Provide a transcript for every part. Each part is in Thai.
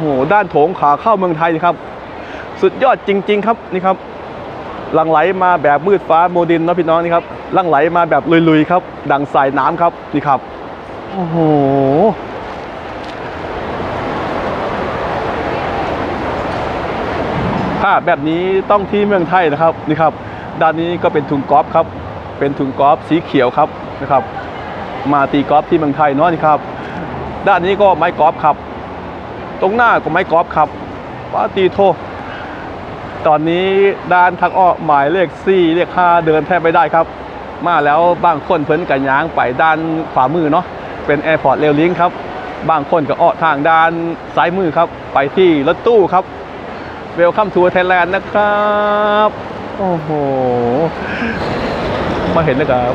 โหด้านโถงขาเข้าเมืองไทยนะครับ สุดยอดจริง ๆ ครับนี่ครับหลังไหลมาแบบมืดฟ้าโมดินนะพี่น้องนี่ครับลังไหลมาแบบลุยๆครับ ดังสายน้ำครับนี่ครับโอ้โหภาพแบบนี้ต้องที่เมืองไทยนะครับนี่ครับ ด้านนี้ก็เป็นถุงกอล์ฟครับ เป็นถุงกอล์ฟสีเขียวครับนะครับ มาตีกอล์ฟที่เมืองไทยเนาะนี่ครับ ด้านนี้ก็ไม้กอล์ฟครับ ตรงหน้าก็ไม้กอล์ฟครับปาตีโท ตอนนี้ด้านทางอ้อหมายเลข4เลข5เดินแทบไม่ได้ครับ มาแล้วบางคนเพิ่นกันยางไปด้านขวามือเนาะเป็นแอร์พอร์ตเรลลิงครับบางคนก็อ้อทางด้านซ้ายมือครับ ไปที่รถตู้ครับเวลคัมทัวร์ไทยแลนด์นะครับโอ้โหมาเห็นแล้วครับ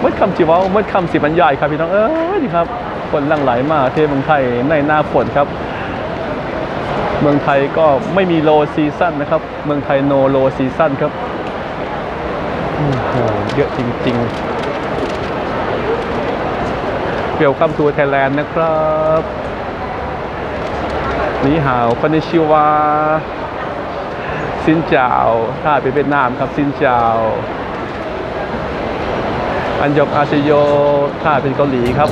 เมื่อคำจิเวาเมื่อคำสิบรรยายครับพี่น้องเอ้ยนี่ครับคนลังไหลมาเทเมืองไทยในหน้าฝนครับ เมืองไทยก็ไม่มีโลซีซั่นนะครับ เมืองไทยโนโลซีซั่นครับโอ้โหเยอะจริงๆเปียวคัมทัวร์ไทยแลนด์นะครับนี่หาวคอนนิชิวาซินเจ้าถ้าเป็นเวียดนามครับซินเจ้าอันยองอาเซโยถ้าเป็นเกาหลีครับ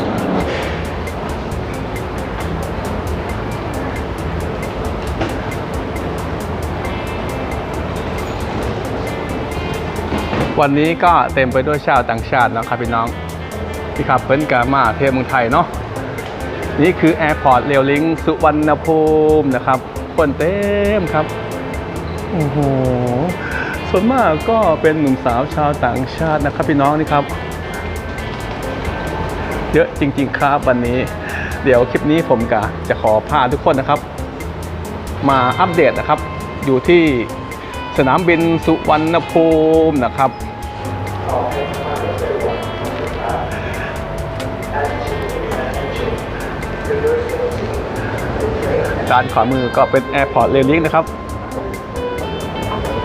วันนี้ก็เต็มไปด้วยชาวต่างชาตินะครับพี่น้องที่ขับเพิ่นกามาเที่ยวเมืองไทยเนาะนี่คือแอร์พอร์ตเรลลิงสุวรรณภูมินะครับคนเต็มครับโอ้โหส่วนมากก็เป็นหนุ่มสาวชาวต่างชาตินะครับพี่น้องนี่ครับ เยอะจริง ๆ ครับวันนี้ เดี๋ยวคลิปนี้ผมกะจะขอพาทุกคนนะครับ มาอัปเดตนะครับ อยู่ที่สนามบินสุวรรณภูมินะครับ ด้านขวามือก็เป็น Airport r a i l i n g นะครับ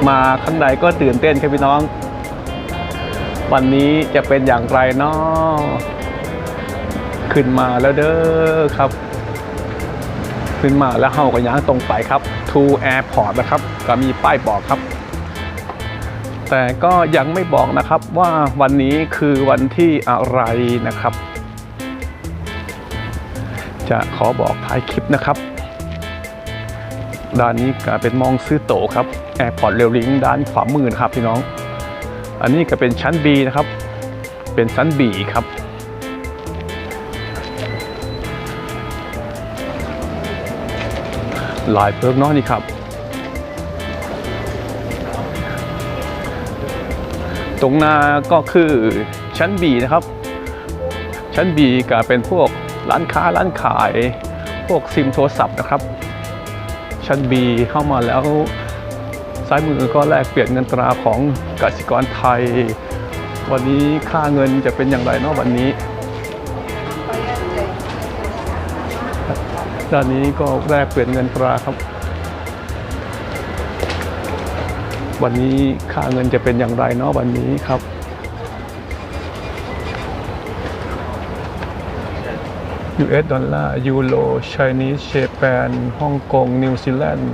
มาข้างในก็ตื่นเต้นครับพี่น้อง วันนี้จะเป็นอย่างไรเนาะขึ้นมาแล้วเด้อครับ ขึ้นมาแล้วเฮาก็ย่างตรงไปครับ to airport นะครับ ก็มีป้ายบอกครับ แต่ก็ยังไม่บอกนะครับว่าวันนี้คือวันที่อะไรนะครับ จะขอบอกท้ายคลิปนะครับด้านนี้ก็เป็นมองซื้อโตครับ Airport r a i l i n g ด้านขวามือนะครับพี่น้อง อันนี้ก็เป็นชั้น B นะครับ เป็นชั้น B ครับลายเพิกเนาะนี่ครับ งน้าก็คือชั้น B นะครับ ชั้น B ก็เป็นพวกร้านค้าร้านขาย พวกซิมโทรศัพท์นะครับ ชั้น B เข้ามาแล้วซ้ายมือก็แลกเปลี่ยนเงินตราของกสิกรไทย วันนี้ค่าเงินจะเป็นอย่างไรเนาะวันนี้ด้านนี้ก็แลกเปลี่ยนเงินตราครับ วันนี้ค่าเงินจะเป็นอย่างไรเนาะวันนี้ครับ US ดอลลาร์ยูโรไชนีสเชแปนฮ่องกง นิวซีแลนด์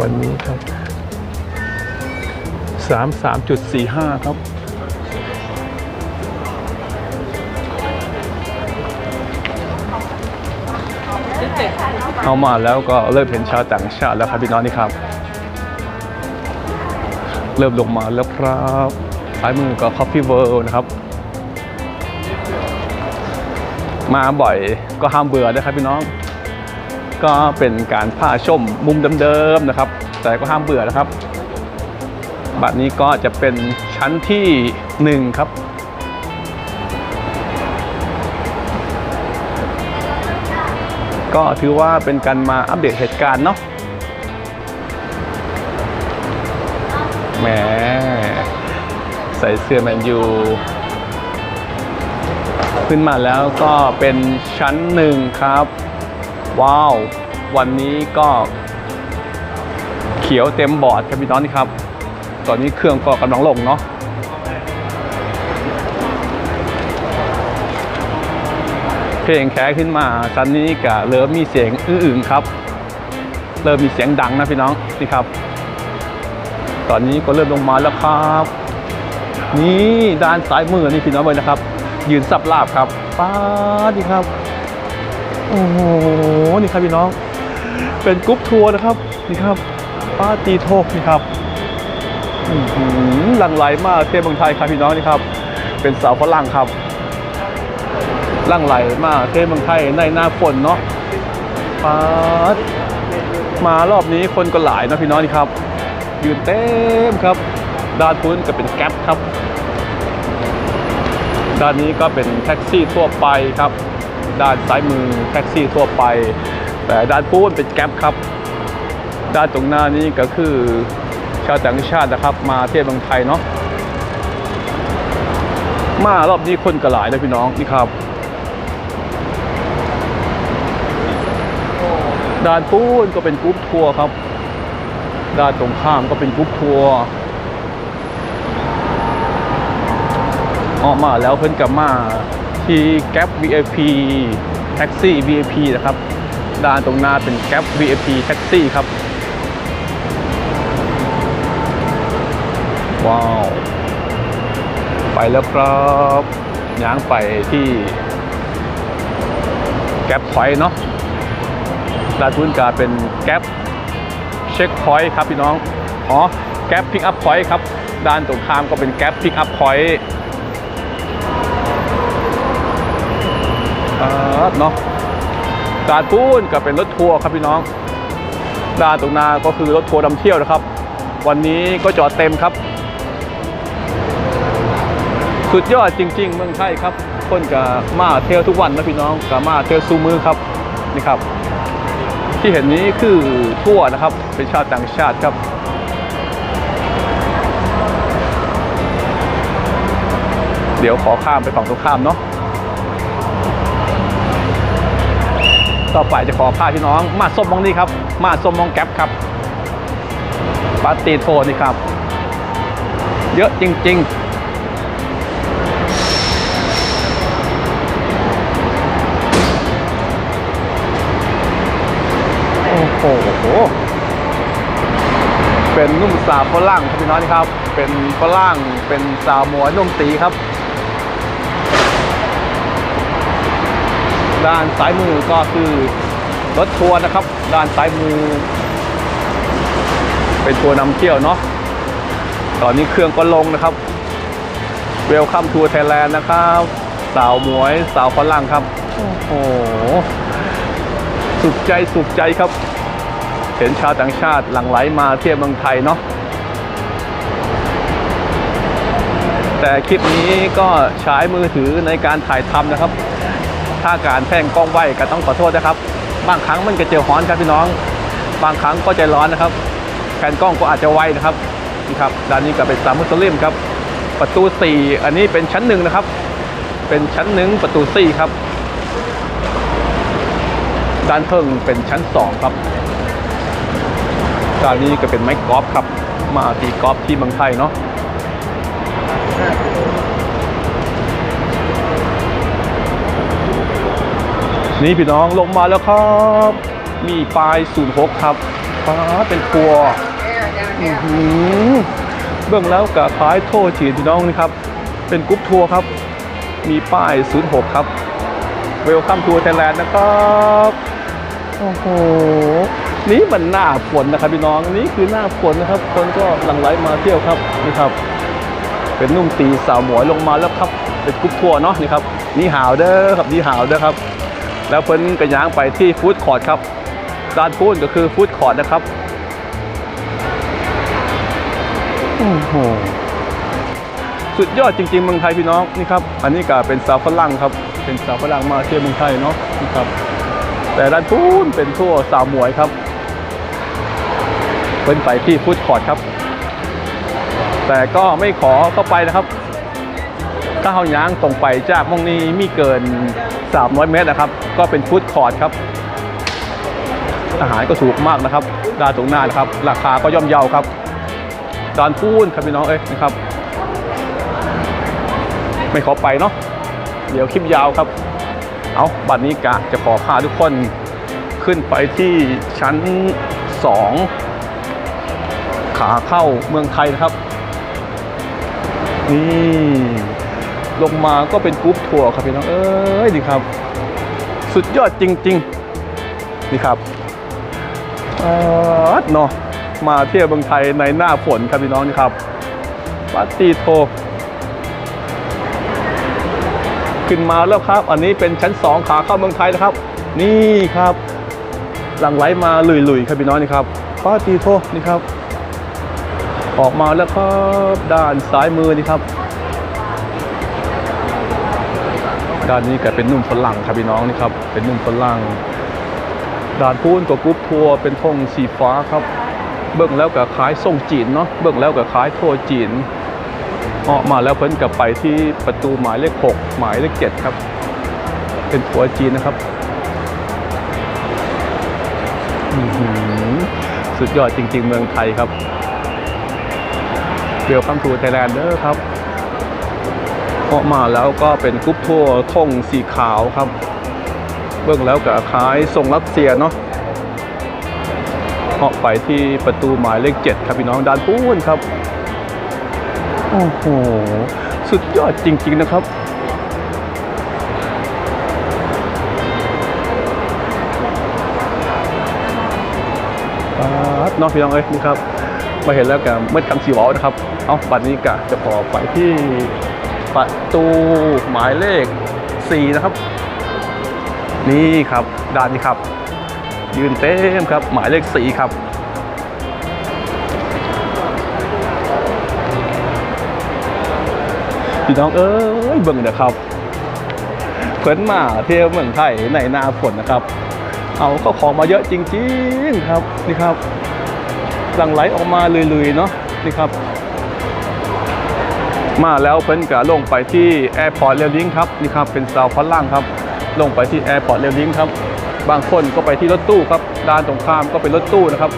วันนี้ครับ 33.45 ครับ เอามาแล้วก็เริ่มเห็นชาวต่างชาติแล้วครับพี่น้องนี่ครับ เริ่มลงมาแล้วครับซ้ายมือก็ Coffee World นะครับ มาบ่อยก็ห้ามเบื่อนะครับพี่น้อง ก็เป็นการพาชมมุมเดิมๆนะครับ แต่ก็ห้ามเบื่อนะครับบัดนี้ก็จะเป็นชั้นที่หนึ่งครับ ก็ถือว่าเป็นการมาอัปเดตเหตุการณ์เนาะแหมใส่เสื้อแมนยูขึ้นมาแล้วก็เป็นชั้นหนึ่งครับ ว้าว วันนี้ก็เขียวเต็มบอร์ดครับพี่น้องนี่ครับ ตอนนี้เครื่องก็กำลังลงเนาะ ลงแค่ขึ้นมาชั้นนี้ก็เริ่มมีเสียงอื้ออึงครับ เริ่มมีเสียงดังนะพี่น้องนี่ครับ ตอนนี้ก็เริ่มลงมาแล้วครับ นี่ด้านซ้ายมือนี่พี่น้องเลยนะครับ ยืนสับลาบครับป้าดนี่ครับโอ้โหนี่ครับพี่น้อง เป็นกรุ๊ปทัวร์นะครับนี่ครับป้าตีโทกนี่ครับอื้อหือลังไหลมากเที่ยวเมืองไทยครับพี่น้องนี่ครับ เป็นสาวฝรั่งครับ หลังไหลมากเที่ยวเมืองไทยในหน้าฝนเนาะปาดมารอบนี้คนก็หลายนะพี่น้องนี่ครับ ยืนเต็มครับ ด้านพื้นก็เป็นแก๊ปครับ ด้านนี้ก็เป็นแท็กซี่ทั่วไปครับ ด้านซ้ายมือแท็กซี่ทั่วไป แต่ด้านปูนเป็นแก๊ปครับ ด้านตรงหน้านี้ก็คือชาวต่างชาตินะครับ มาเที่ยวเมืองไทยเนาะมารอบนี้คนก็หลายนะพี่น้องนี่ครับ ด้านปูนก็เป็นกรุ๊ปทัวร์ครับ ด้านตรงข้ามก็เป็นกรุ๊ปทัวร์ออกมาแล้วเพิ่นกับมาที่แก๊ป VIP แท็กซี่ VIP นะครับ ด้านตรงหน้าเป็นแก๊ป VIP แท็กซี่ครับ ว้าว ไปแล้วครับย้างไปที่แก๊ปพอยต์เนาะ ด้านทุนกาเป็นแก๊ปเช็คพอยต์ครับพี่น้อง อ๋อ แก๊ปพิกอัพพอยต์ครับ ด้านตรงข้ามก็เป็นแก๊ปพิกอัพพอยต์เนาะด้านปูนก็เป็นรถทัวร์ครับพี่น้อง ด้านตรงหน้าก็คือรถทัวร์นำเที่ยวนะครับ วันนี้ก็จอดเต็มครับ สุดยอดจริง ๆ เมืองไทยครับคนกับมาเที่ยวทุกวันนะพี่น้องกับมาเที่ยวซูมือครับนี่ครับ ที่เห็นนี้คือทั่วนะครับ เป็นชาวต่างชาติครับ เดี๋ยวขอข้ามไปฝั่งตรงข้ามเนาะต่อไปจะขอพาพี่น้องมาส้มมองนี่ครับ มาส้มมองแก๊ปครับปาตีโทนี่ครับ เยอะจริง ๆ นุ่มสาวฝรั่งครับพี่น้องครับ เป็นฝรั่งเป็นสาวหมวยนุ่มตีครับ ด้านซ้ายมือก็คือรถทัวร์นะครับ ด้านซ้ายมือ เป็นทัวร์นำเที่ยวเนาะตอนนี้เครื่องก็ลงนะครับเวลคัมทัวร์ไทยแลนด์นะครับสาวหมวยสาวฝรั่งครับ โอ้โห สุขใจสุขใจครับ เห็นชาวต่างชาติหลั่งไหลมาเที่ยวเมืองไทยเนาะแต่คลิปนี้ก็ใช้มือถือในการถ่ายทำนะครับ ถ้าการแพงกล้องไวก็ต้องขอโทษนะครับ บางครั้งมันก็เจอฮ้อนครับพี่น้อง บางครั้งก็ใจร้อนนะครับแผนกล้องก็อาจจะไวนะครับนี่ครับด้านนี้ก็เป็นสามมุสลิมครับ ประตู 4 อันนี้เป็นชั้นหนึ่งนะครับ เป็นชั้นหนึ่งประตู4ครับ ด้านเพิ่งเป็นชั้น 2 ครับ ด้านนี้ก็เป็นไม้กอล์ฟครับ มาตีกอล์ฟที่เมืองไทยเนาะนี่พี่น้องลงมาแล้วครับ มีปลาย06ครับฟ้าเป็นทัวร์อือหือเบื้องแล้วกับท้ายโทษจีนพี่น้องนี่ครับ เป็นกรุ๊ปทัวร์ครับ มีป้าย06ครับเวลคัมทัวร์ไทยแลนด์นะครับ โอ้โห นี่มันหน้าฝนนะครับพี่น้องนี่คือหน้าฝนนะครับ คนก็หลั่งไหลมาเที่ยวครับนี่ครับ เป็นนุ่มตีสาวหมวยลงมาแล้วครับเป็นกรุ๊ปทัวร์เนาะนี่ครับนี่หาวเด้อครับนี่หาวเด้อครับ แล้วเพิ่นกระย้างไปที่ฟู้ดคอร์ทครับด้านพูนก็คือฟู้ดคอร์ทนะครับโอ้โหสุดยอดจริงๆเมืองไทยพี่น้องนี่ครับ อันนี้ก็เป็นสาวฝรั่งครับ เป็นสาวฝรั่งมาเที่ยวเมืองไทยเนาะนี่ครับแต่ด้านพูนเป็นทั่วสาวหมวยครับ เพิ่นไปที่ฟู้ดคอร์ทครับ แต่ก็ไม่ขอเข้าไปนะครับ ถ้าเขาย้างตรงไปจากมองนี้มีเกิน 300 เมตรนะครับ ก็เป็นฟู้ดคอร์ทครับ อาหารก็ถูกมากนะครับด้านตรงหน้านะครับ ราคาก็ย่อมเยาครับดานพูนครับพี่น้องเอ้ยนะครับ ไม่ขอไปเนาะเดี๋ยวคลิปยาวครับ เอาบัดนี้กะจะขอพาทุกคนขึ้นไปที่ชั้น 2 ขาเข้าเมืองไทยนะครับ นี่ลงมาก็เป็นกรุ๊ปทัวร์ครับพี่น้องเอ้ยนี่ครับ สุดยอดจริง ๆ นี่ครับอาดเนาะมาเที่ยวเมืองไทยในหน้าฝนครับพี่น้องนี่ครับปาร์ตี้โทขึ้นมาแล้วครับ อันนี้เป็นชั้น 2 ขาเข้าเมืองไทยนะครับ นี่ครับ หลังไหลมาลุยๆครับพี่น้องนี่ครับปาร์ตี้โทนี่ครับ ออกมาแล้วครับด้านซ้ายมือนี่ครับ ด้านนี้ก็เป็นนุ่มฝรั่งครับพี่น้องนี่ครับ เป็นนุ่มฝรั่งด้านพูนกับกรุ๊ปทัวร์เป็นธงสีฟ้าครับ เบิ่งแล้วก็คล้ายทรงจีนเนาะเบิ่งแล้วก็คล้ายทัวร์จีนออกมาแล้วเพิ่นกลับไปที่ประตูหมายเลข 6 หมายเลข 7 ครับ เป็นทัวร์จีนนะครับอือหือสุดยอดจริง ๆ เมืองไทยครับ เวลคัมทูไทยแลนด์เด้อครับออมาแล้วก็เป็นกรุ๊ปทัวร์ธงสีขาวครับ เบื้องแล้วก็คล้ายทรงรัสเซียเนาะออกไปที่ประตูหมายเลข7ครับพี่น้องด้านปูนครับ โอ้โห สุดยอดจริง ๆ นะครับปาดเน้องพี่น้องเอ้ยนี่ครับ มาเห็นแล้วกันเมื่อคำสีวอลนะครับ เอาบัตรนี้กะจะขอไปที่ประตูหมายเลข 4 นะครับ นี่ครับด้านนี้ครับ ยืนเต็มครับ หมายเลข 4 ครับพี่น้องเอ้ยเบิ่งนะครับเพิ่นมาเที่ยวเมืองไทยในหนาฝนนะครับ เอาเข้าของมาเยอะจริงๆครับนี่ครับ หลังไหลออกมาลุยๆเนาะนี่ครับ มาแล้วเพิ่นก็ลงไปที่แอร์พอร์ตเรลลิงครับนี่ครับเป็นสาวพอลล่างครับ ลงไปที่แอร์พอร์ตเรลลิงครับ บางคนก็ไปที่รถตู้ครับด้านตรงข้ามก็เป็นรถตู้นะครับ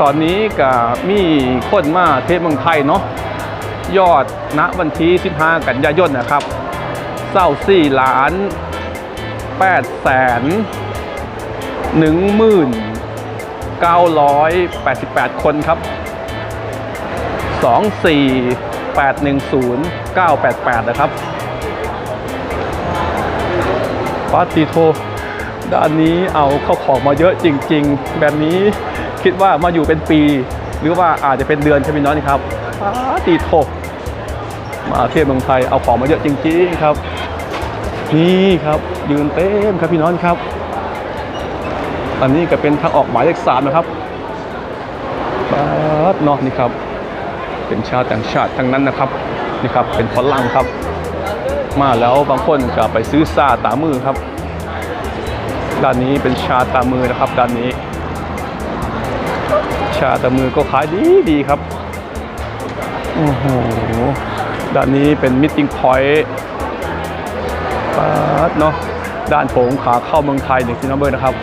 ตอนนี้ก็มีคนมาเทศเมืองไทยเนาะยอดณวันที่ 15 กันยายนนะครับเศร้าสี่ล้าน 8แสน1หมื่น988คนครับ2 4 8 1 0 9 8 8นะครับปาติโทด้านนี้เอาเข้าของมาเยอะจริง ๆ แบบนี้คิดว่ามาอยู่เป็นปี หรือว่าอาจจะเป็นเดือนใช่ไหมน้องครับปาติโทมาเที่ยวเมืองไทยเอาของมาเยอะจริง ๆ ครับ นี่ครับยืนเต็มครับพี่น้องครับ อันนี้ก็เป็นทางออกหมายเลขสามนะครับปาดเนาะนี่ครับ เป็นชาวต่างชาติทั้งนั้นนะครับนี่ครับเป็นฝรั่งครับ มาแล้วบางคนก็ไปซื้อซาตามือครับด้านนี้เป็นชาตามือนะครับด้านนี้ ชาตามือก็ขายดีดีครับโอ้โหด้านนี้เป็นมิ e ติ้งพอยต์ เนาะด้านโถงขาเข้าเมืองไทยหนึ่งที่นัมเบอร์นะครับ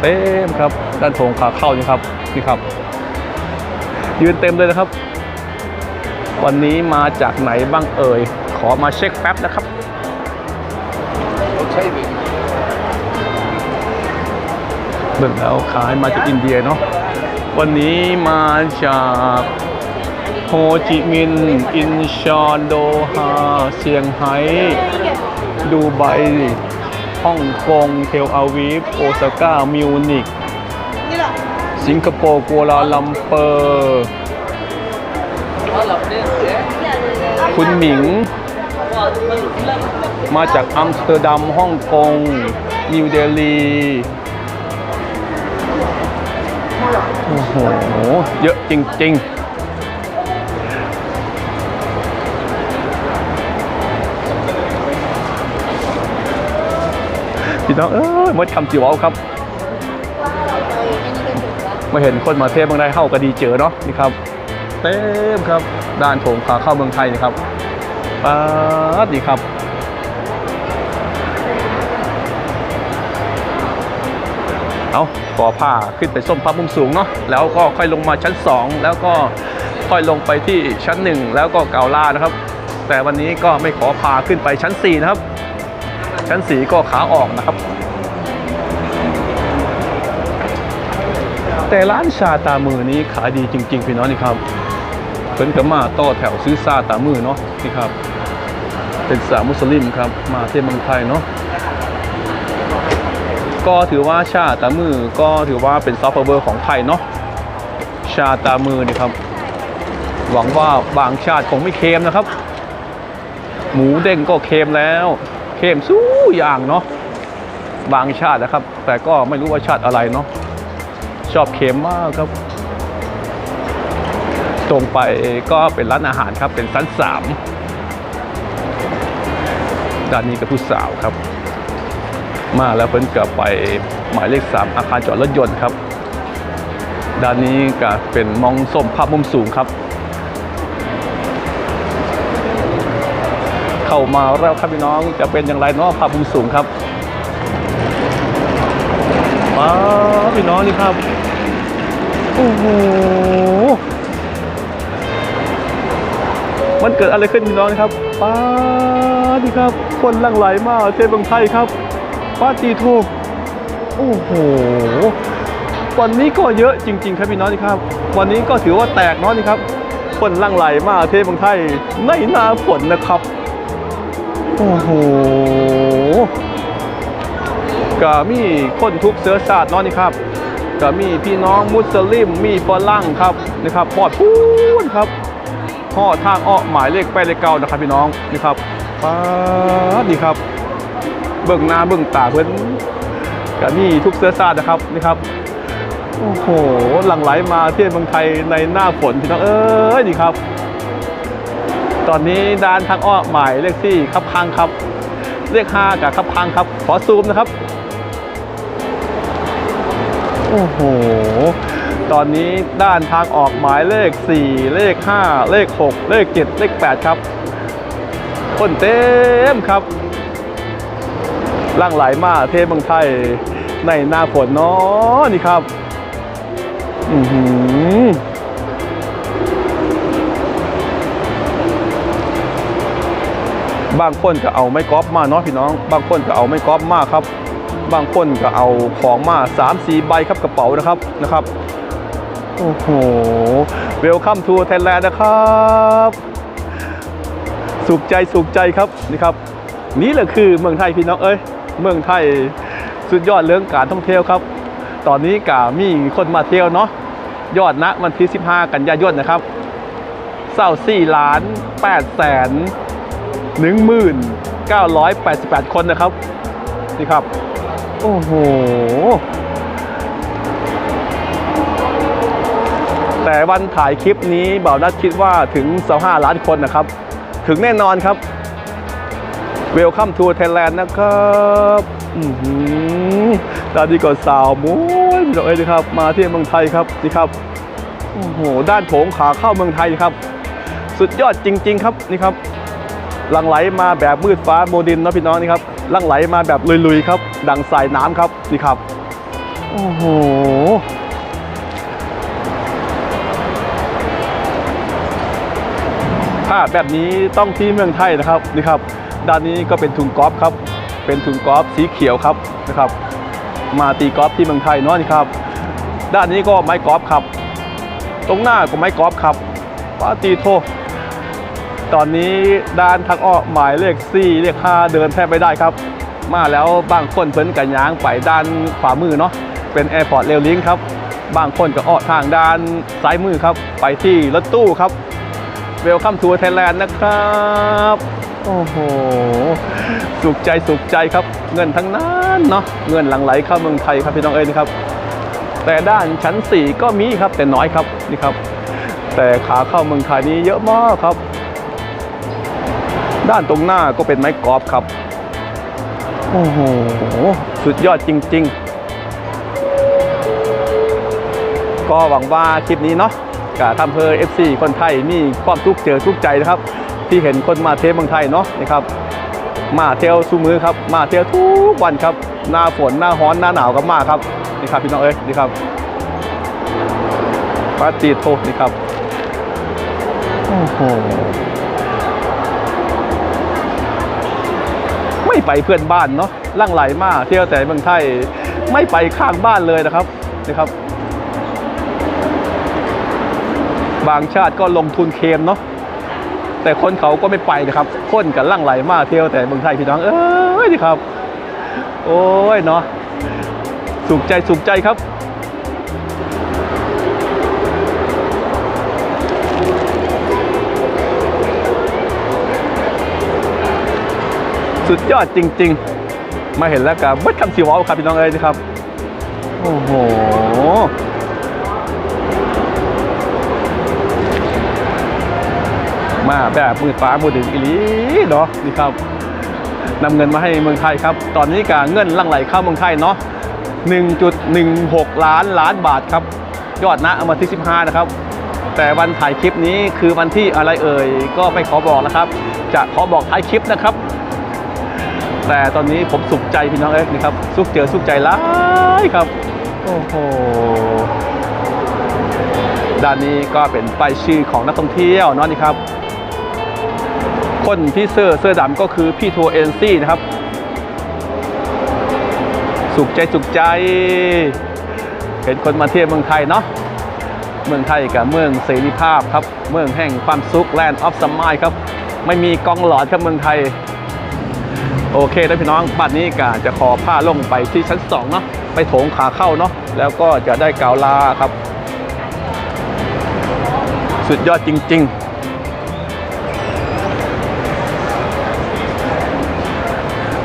เต็มครับด้านโถงขาเข้านี่ครับนี่ครับ ยืนเต็มเลยนะครับ วันนี้มาจากไหนบ้างเอ่ยขอมาเช็คแป๊บนะครับเบิ่งแล้วขายมาจากอินเดียเนาะวันนี้มาจากโฮจิมินห์อินชอนโดฮาเซี่ยงไฮ้ ดูไบฮ่องกง เทลอาวีฟ โอซาก้า มิวนิก สิงคโปร์ กัวลาลัมเปอร์ คุณหมิง มาจากอัมสเตอร์ดัม ฮ่องกง นิวเดลี โอ้โห เยอะจริง ๆ พี่น้องเอ้ยมดคำจิ๋วเอาครับมาเห็นคนมาเทพเมืองไทยเข้าก็ดีเจอเนาะนี่ครับเต็มครับด้านโถงขาเข้าเมืองไทยนี่ครับป๊าดดีครับเอาก่อผ้าขึ้นไปส้มพับมุมสูงเนาะแล้วก็ค่อยลงมาชั้น 2 แล้วก็ค่อยลงไปที่ชั้นหนึ่งแล้วก็เกาล่านะครับ แต่วันนี้ก็ไม่ขอพาขึ้นไปชั้น 4 นะครับ ชั้น 4 ก็ขาออกนะครับ แต่ร้านชาตามือนี้ขายดีจริง ๆ พี่น้องนี่ครับเพิ่นก็มาต่อแถวซื้อซาตามือเนาะนี่ครับ เป็นสาวมุสลิมครับมาเที่ยวเมืองไทยเนาะก็ถือว่าชาตามือก็ถือว่าเป็นซอฟต์พาวร์ของไทยเนาะชาตามือนี่ครับ หวังว่าบางชาติคงไม่เค็มนะครับ หมูเด้งก็เค็มแล้ว เค็มสู้อย่างเนาะบางชาตินะครับ แต่ก็ไม่รู้ว่าชาติอะไรเนาะชอบเค็มมากครับ ตรงไปก็เป็นร้านอาหารครับเป็นชั้นสามด้านนี้ก็ผู้สาวครับ มาแล้วเพิ่นก็ไปหมายเลขสามอาคารจอดรถยนต์ครับ ด้านนี้ก็เป็นมองส้มภาพมุมสูงครับ เข้ามาแล้วครับพี่น้องจะเป็นอย่างไรเนาะภาพมุมสูงครับว้าวพี่น้องนี่ครับโอ้โหมันเกิดอะไรขึ้นพี่น้องครับป้าดีครับ คนลังไหลมากเทพเมืองไทยครับป้าตีโทโอ้โหวันนี้ก็เยอะจริง ๆ ครับพี่น้องครับ วันนี้ก็ถือว่าแตกเนาะนี่ครับ คนลังไหลมากเทพเมืองไทยในหนาฝนนะครับ โอ้โหก็มีคนทุกเสื้อชาติเนาะนี่ครับก็มีพี่น้องมุสลิมมีฝรั่งครับนะครับปอดพูนครับห่อทางอ้อหมายเลขไปเลขเก่านะครับพี่น้องนี่ครับป้าดนี่ครับ เบิ่งหน้าเบิ่งตาเพิ่อนก็มีทุกเสื้อชาตินะครับนี่ครับโอ้โหหลั่งไหลมาเที่ยวเมืองไทยในหน้าฝนพี่น้องเอ้ยนี่ครับ ตอนนี้ด้านทางอ้อหมายเลขสี่ครับพังครับเลขห้ากับครับพังครับ ขอซูมนะครับ โอ้โห ตอนนี้ด้านทางออกหมายเลข 4 เลข 5 เลข 6 เลข 7 เลข 8 ครับ คนเต็มครับล่างไหลมาเทพเมืองไทยในหน้าฝนเนาะนี่ครับ อือหือ บางคนก็เอาไม้กอล์ฟมาเนาะพี่น้อง บางคนก็เอาไม้กอล์ฟมาครับ บางคนก็เอาของมา3 4ใบครับกระเป๋านะครับนะครับโอ้โหเวลคัมทัวร์ไทยแลนด์นะครับสุขใจสุขใจครับนี่ครับ นี่แหละคือเมืองไทยพี่น้องเอ้ยเมืองไทยสุดยอดเรื่องการท่องเที่ยวครับ ตอนนี้กามีคนมาเที่ยวเนาะยอดนะวันที่ 15 กันยายนนะครับเศร้า4ล้านแสน1หมื่น 988 คนนะครับ นี่ครับ โอ้โห แต่วันถ่ายคลิปนี้บ่าวนัดคิดว่าถึง 25 ล้านคนนะครับ ถึงแน่นอนครับเวลคัมทัวร์ไทยแลนด์นะครับอือหือตอนนี้ก็สาวมุ้ยพี่น้องเอ้ยนะครับ มาที่เมืองไทยครับนี่ครับ โอ้โห ด้านโถงขาเข้าเมืองไทยครับ สุดยอดจริง ๆ ครับนี่ครับ ลังไหลมาแบบมืดฟ้าโมดินนะพี่น้องนี่ครับหลังไหลมาแบบลุยๆครับ ดังสายน้ำครับนี่ครับโอ้โหภาพแบบนี้ต้องที่เมืองไทยนะครับนี่ครับ ด้านนี้ก็เป็นถุงกอล์ฟครับ เป็นถุงกอล์ฟสีเขียวครับนะครับ มาตีกอล์ฟที่เมืองไทยเนาะนี่ครับ ด้านนี้ก็ไม้กอล์ฟครับ ตรงหน้าก็ไม้กอล์ฟครับปาตีโท ตอนนี้ด้านทางอ้อหมายเลข4เลข5เดินแทบไม่ได้ครับ มาแล้วบางคนเพิ่นกันย้างไปด้านขวามือเนาะเป็นแอร์พอร์ตเรลลิงครับบางคนก็อ้อทางด้านซ้ายมือครับ ไปที่รถตู้ครับเวลคัมทัวร์ไทยแลนด์นะครับ โอ้โห สุขใจสุขใจครับ เงินทั้งนั้นเนาะเงินหลั่งไหลเข้าเมืองไทยครับพี่น้องเอ้ยนี่ครับ แต่ด้านชั้น 4 ก็มีครับแต่น้อยครับนี่ครับ แต่ขาเข้าเมืองไทยนี้เยอะมากครับ ด้านตรงหน้าก็เป็นไม้กอล์ฟครับ โอ้โห สุดยอดจริง ๆ ก็หวังว่าคลิปนี้เนาะกบทำเพอ FC คนไทยมีความทุกข์เจอทุกข์ใจนะครับ ที่เห็นคนมาเที่ยวเมืองไทยเนาะนะครับ มาเที่ยวซูมือครับ มาเที่ยวทุกวันครับ หน้าฝนหน้าร้อนหน้าหนาวก็มาครับนี่ครับพี่น้องเอ้ยนี่ครับปาจีโทนี่ครับ โอ้โห ไม่ไปเพื่อนบ้านเนาะล่างไหลมาก เที่ยวแต่เมืองไทยไม่ไปข้างบ้านเลยนะครับนะครับ บางชาติก็ลงทุนเคมเนาะแต่คนเขาก็ไม่ไปนะครับคนกับล่างไหลมากเที่ยวแต่เมืองไทยพี่น้องเอ้ยนี่ครับ โอ้ยเนาะสุขใจสุขใจครับ สุดยอดจริง ๆ มาเห็นแล้วกับบัดคำสีวอลครับพี่น้องเอ้ยนะครับ โอ้โหมาแบบมือฟ้ามือถึงอีลีเนาะนี่ครับนำเงินมาให้เมืองไทยครับ ตอนนี้การเงินลั่งไหลเข้าเมืองไทยเนาะ1.16 ล้านล้านบาทครับ ยอดนะเอามาที่ 15 นะครับ แต่วันถ่ายคลิปนี้คือวันที่อะไรเอ่ย ก็ไม่ขอบอกนะครับ จะขอบอกท้ายคลิปนะครับ แต่ตอนนี้ผมสุขใจพี่น้องเอ้ยนี่ครับสุขเจอสุขใจร้ายครับ โอ้โหด้านนี้ก็เป็นป้ายชื่อของนักท่องเที่ยวเนาะนี่ครับ คนที่เสื้อเสื้อดำก็คือพี่ทัวร์เอ็นซี่นะครับ สุขใจสุขใจ เห็นคนมาเที่ยวเมืองไทยเนาะเมืองไทยกับเมืองเสรีภาพครับ เมืองแห่งความสุขแลนด์ออฟซัมมายครับ ไม่มีกองหลอดครับเมืองไทย โอเคนะพี่น้องบัดนี้กาจะขอผ้าลงไปที่ชั้นสองเนาะไปโถงขาเข้าเนาะแล้วก็จะได้กล่าวลาครับ สุดยอดจริง ๆ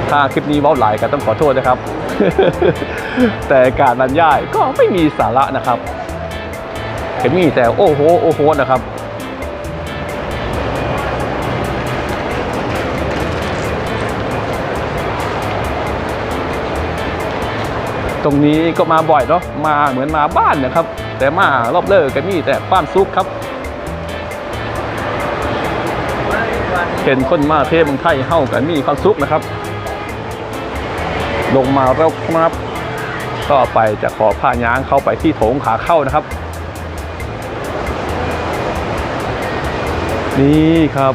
ถ้าคลิปนี้ว้าหลายก็ต้องขอโทษนะครับ แต่การบรรยายก็ไม่มีสาระนะครับเห็นมีแต่โอ้โหโอ้โหนะครับ ตรงนี้ก็มาบ่อยเนาะมาเหมือนมาบ้านนะครับ แต่มารอบเลิกก็มีแต่ความสุขครับ เห็นคนมาเทพมืองไทยเฮ้ากันมีความสุขนะครับ ลงมาแล้วครับต่อไปจะขอพาย้างเข้าไปที่โถงขาเข้านะครับ นี่ครับ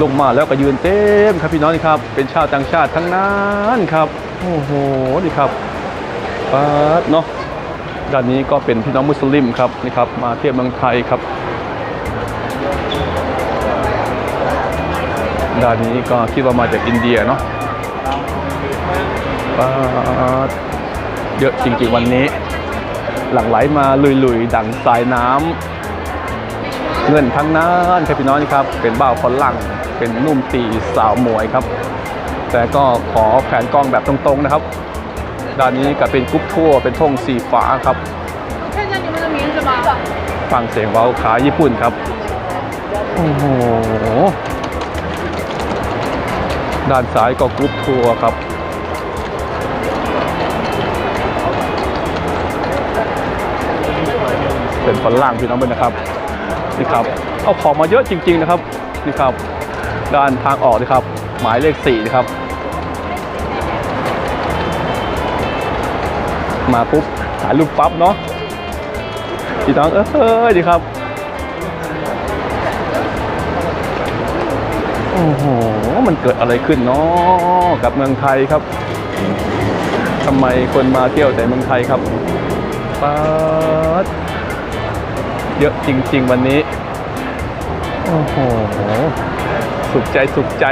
ลงมาแล้วก็ยืนเต็มครับพี่น้องครับ เป็นชาวต่างชาติทั้งนั้นครับ โอ้โหนี่ครับปัดเนาะด้านนี้ก็เป็นพี่น้องมุสลิมครับนี่ครับ มาเที่ยวเมืองไทยครับด้านนี้ก็คิดว่ามาจากอินเดียเนาะปัดเยอะจริงๆวันนี้ หลั่งไหลมาลุยๆ ดังสายน้ำเงินทั้งนั้นครับพี่น้องนี่ครับ เป็นบ่าวฝรั่งเป็นนุ่มตีสาวมวยครับ แต่ก็ขอแผนกล้องแบบตรงๆนะครับ ด้านนี้ก็เป็นกรุ๊ปทั่วเป็นธงสีฟ้าครับฟังเสียงเว้าขาญี่ปุ่นครับ โอ้โห ด้านซ้ายก็กรุ๊ปทัวร์ครับ เป็นฝรั่งพี่น้องเพื่นะครับ นี่ครับ เอาของมาเยอะจริง ๆนะครับ นี่ครับ ด้านทางออกนะครับ หมายเลขสี่นะครับ มาปุ๊บถ่ายรูปปั๊บเนาะพี่น้องเอ้ยดีครับโอ้โหมันเกิดอะไรขึ้นเนาะกับเมืองไทยครับทำไมคนมาเที่ยวแต่เมืองไทยครับป๊าดเยอะจริง ๆ วันนี้ โอ้โห สุขใจสุขใจ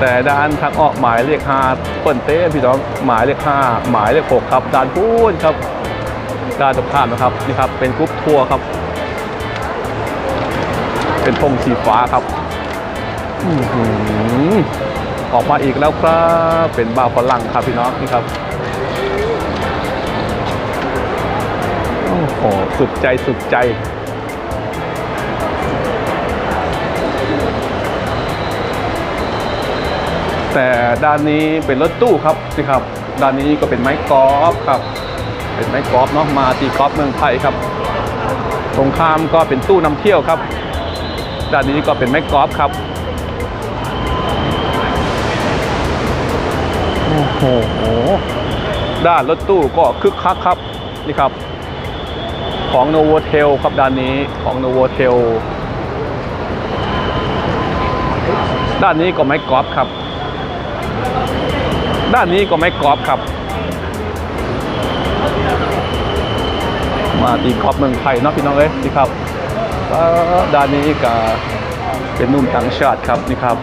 แต่ด้านทางออกหมายเลขห้าเปิ่นเต้พี่น้องหมายเลขห้าหมายเลขหกครับด้านพูนครับด้านตรงข้ามนะครับนี่ครับเป็นกรุ๊ปทัวร์ครับ เป็นธงสีฟ้าครับอือหือออกมาอีกแล้วครับเป็นบ่าฝรั่งครับพี่น้องนี่ครับโอ้โหสุดใจสุดใจ แต่ด้านนี้เป็นรถตู้ครับนี่ครับ ด้านนี้ก็เป็นไม้กอล์ฟครับ เป็นไม้กอล์ฟเนาะมาตีกอล์ฟเมืองไทยครับ ตรงข้ามก็เป็นตู้นำเที่ยวครับ ด้านนี้ก็เป็นไม้กอล์ฟครับโอ้โหด้านรถตู้ก็คึกคักครับนี่ครับ ของโนโวเทลครับด้านนี้ของโนโวเทลด้านนี้ก็ไม้กอล์ฟครับ ด้านนี้ก็ไม้กอล์ฟครับ มาตีกอล์ฟเมืองไทยเนาะพี่น้องเอ้ยนี่ครับด้านนี้ก็เป็นนุ่มต่างชาติครับนี่ครับ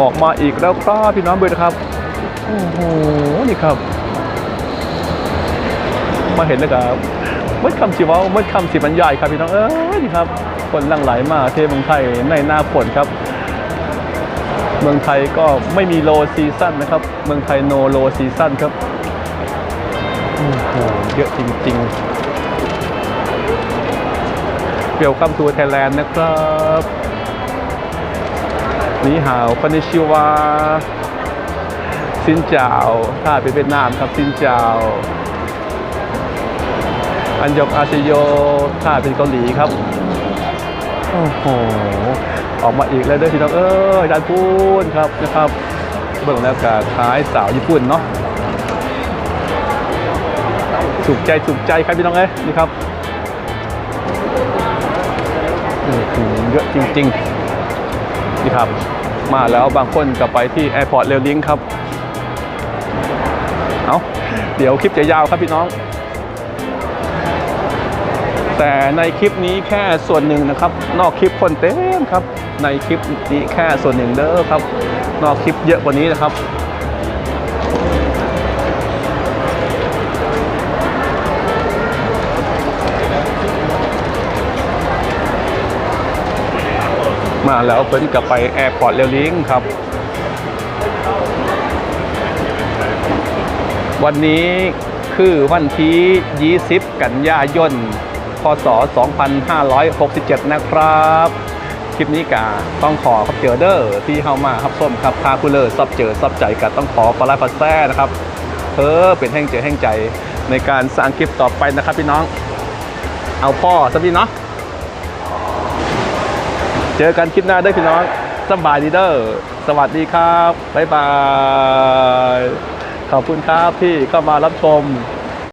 ออกมาอีกแล้วครับพี่น้องเบิร์ดครับโอ้โหนี่ครับ มาเห็นแล้วครับเมื่อคำสิเว้าเมื่อคำสิบรรยายครับพี่น้องเอ้ยนี่ครับคนหลั่งไหลมาเทเมืองไทยในหน้าฝนครับ เมืองไทยก็ไม่มีโลซีซั่นนะครับ เมืองไทยโนโลซีซั่นครับโอ้โหเยอะจริงๆเกี่ยวกับทัวไทยแลนด์นะครับนี่หาวคอนนิชิวาซินเจ้าถ้าเป็นเวียดนามครับซินเจ้าอันยองอาเซโยถ้าเป็นเกาหลีครับ โอ้โห ออกมาอีกแล้วเด้วยพี่น้องเอ้ยอาจารย์พูนครับนะครับเบิ่งแล้วก็คล้ายสาวญี่ปุ่นเนาะถูกใจถูกใจครับพี่น้องเอ้ยนี่ครับอื้อหือเยอะจริงๆนี่ครับ มาแล้วบางคนก็ไปที่แอร์พอร์ตเรลลิงครับ เอาเดี๋ยวคลิปจะยาวครับพี่น้อง แต่ในคลิปนี้แค่ส่วนหนึ่งนะครับ นอกคลิปคนเต็มครับ ในคลิปนี้แค่ส่วนหนึ่งเด้อครับ นอกคลิปเยอะกว่านี้นะครับมาแล้วเพิ่นกับไปแอร์พอร์ตเรลลิงครับ วันนี้คือวันที่ 20 กันยายน พศ 2567 นะครับ คลิปนี้กาต้องขอครับเจอเดอร์ที่เข้ามาครับส้มครับพาคุเลอร์ซอบเจอซอบใจกันต้องขอฟอลไลฟ์ฟัสแซ่นะครับเออเป็นแห่งเจอแห่งใจในการสร้างคลิปต่อไปนะครับพี่น้อง เอาพ่อสักพี่เนาะเจอกันคลิปหน้าเด้อพี่น้องสบายดีเด้อสวัสดีครับบ๊ายบายขอบคุณครับที่เข้ามารับชม